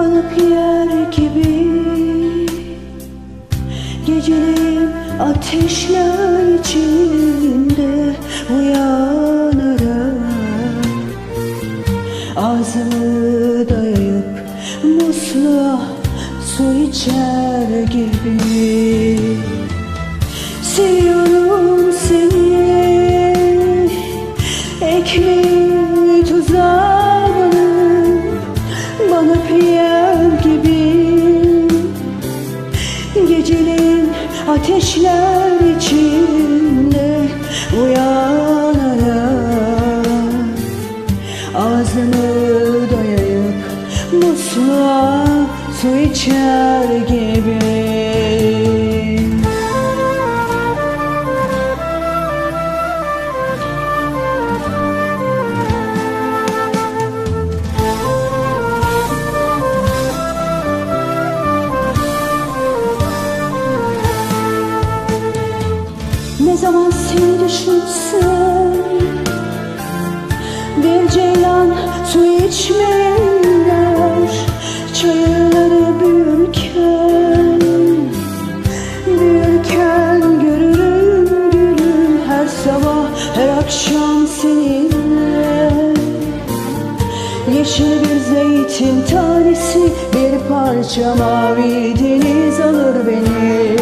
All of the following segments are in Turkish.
Banıp yer gibi. Geceleyin ateşler içinde Uyanırım. Ağzımı dayayıp musluğa su içer gibi ateşler içinde Uyanarak Ağzını dayayıp musluğa su içer gibi zaman seni düşünsem Bir ceylan su içmeler Çayırları büyürken Büyürken görürüm gülüm Her sabah her akşam seninle. Yeşil bir zeytin tanesi Bir parça mavi deniz alır beni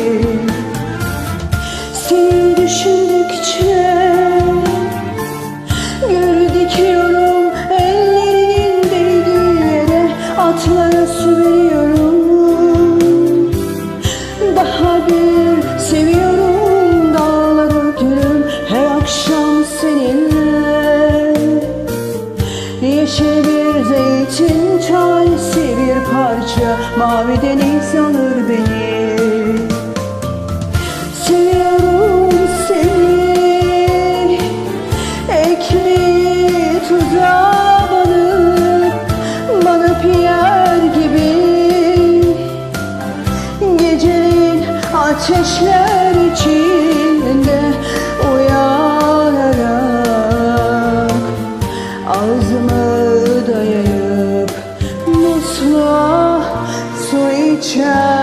Bir zeytin tanesi Bir parça. Mavi deniz alır beni. Seviyorum seni. Ekmeği tuzağa banıp Banıp yer gibi. Geceleyin ateşler 全